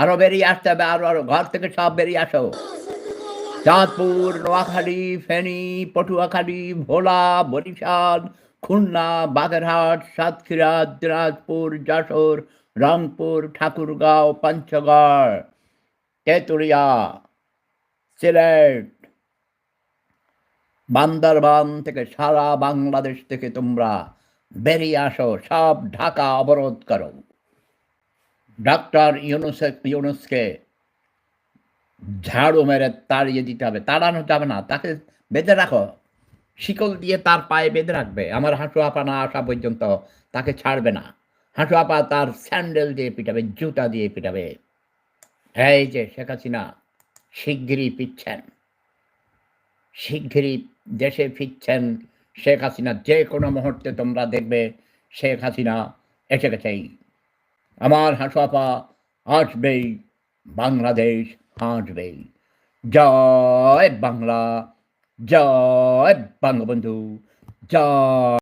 আরও বেরিয়ে আসতে হবে, আরও আরও, ঘর থেকে সব বেরিয়ে আসো। চাঁদপুর, নোয়াখালী, ফেনী, পটুয়াখালী, ভোলা, বরিশাল, খুলনা, বাগেরহাট, সাতক্ষীরা, দিনাজপুর, যশোর, রংপুর, ঠাকুরগাঁও, পঞ্চগড়, তেঁতুলিয়া, সিলেট, বান্দরবান থেকে সারা বাংলাদেশ থেকে তোমরা বেরিয়ে আসো, সব ঢাকা অবরোধ করো। ডক্টর ইউনুস, ইউনুসকে ঝাড়ু মেরে তাড়িয়ে দিতে হবে তাড়ানো যাবে না, তাকে বেঁধে রাখো। শিকল দিয়ে তার পায়ে বেঁধে রাখবে, আমার হাঁটু আপা না আসা পর্যন্ত তাকে ছাড়বে না। হাঁটু আপা তার স্যান্ডেল দিয়ে পিটাবে, জুতা দিয়ে পিটাবে। হ্যাঁ এই যে শেখ হাসিনা, শিগগিরই পিচ্ছেন শিগগিরই দেশে ফিরছেন শেখ হাসিনা, যে কোনো মুহূর্তে তোমরা দেখবে শেখ হাসিনা এসে গেছেই। আমার হাঁটু আসবেই বাংলাদেশ হাসবেই জয় বাংলা জয় বঙ্গবন্ধু জয়